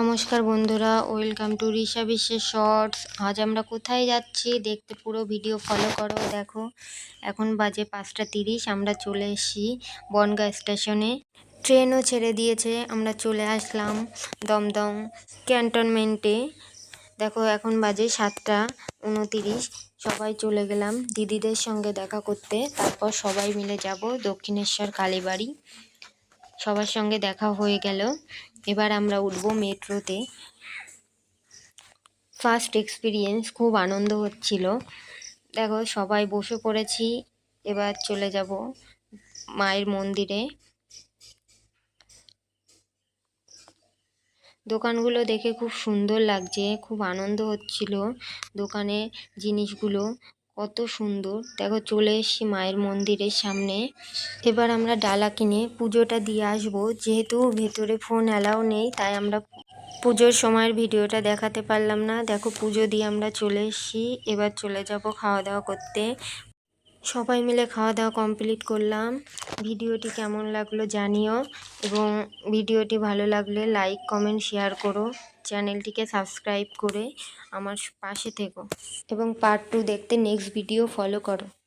নমস্কার বন্ধুরা, welcome to Risha বিশ্বের শর্টস। আজ আমরা কোথায় যাচ্ছি দেখতে পুরো ভিডিও ফলো করো, দেখো। এখন বাজে পাঁচটা তিরিশ, আমরা চলে এসেছি বনগাঁ স্টেশনে। ট্রেনও ছেড়ে দিয়েছে, আমরা চলে আসলাম দমদম ক্যান্টনমেন্টে। দেখো, এখন বাজে সাতটা উনতিরিশ, সবাই চলে গেলাম দিদিদের সঙ্গে দেখা করতে। তারপর সবাই মিলে যাব দক্ষিণেশ্বর কালীবাড়ি। সবার সঙ্গে দেখা হয়ে গেল। এবার আমরা উঠবো মেট্রোতে। ফার্স্ট এক্সপিরিয়েন্স খুব আনন্দ হচ্ছিল। দেখো, সবাই বসে পড়েছি, এবার চলে যাব মায়ের মন্দিরে। দোকানগুলো দেখে খুব সুন্দর লাগছে, খুব আনন্দ হচ্ছিল দোকানে জিনিসগুলো। কত সুন্দর। দেখো চলে এসেছি মায়ের মন্দিরের সামনে। এবার আমরা ডালা কিনে পুজোটা দিয়ে আসব। যেহেতু ভেতরে ফোন অ্যালাউ নেই, তাই আমরা পুজোর সময়ের ভিডিওটা দেখাতে পারলাম না। দেখো পুজো দিয়ে আমরা চলে এসেছি। এবার চলে যাব খাওয়া দাওয়া করতে। সবাই মিলে খাওয়া দাওয়া কমপ্লিট করলাম। ভিডিওটি কেমন লাগল জানিও। এবং ভিডিওটি ভালো লাগলে লাইক কমেন্ট শেয়ার করো। চ্যানেলটিকে সাবস্ক্রাইব করে আমার পাশে থেকো। এবং পার্ট টু দেখতে নেক্সট ভিডিও ফলো করো।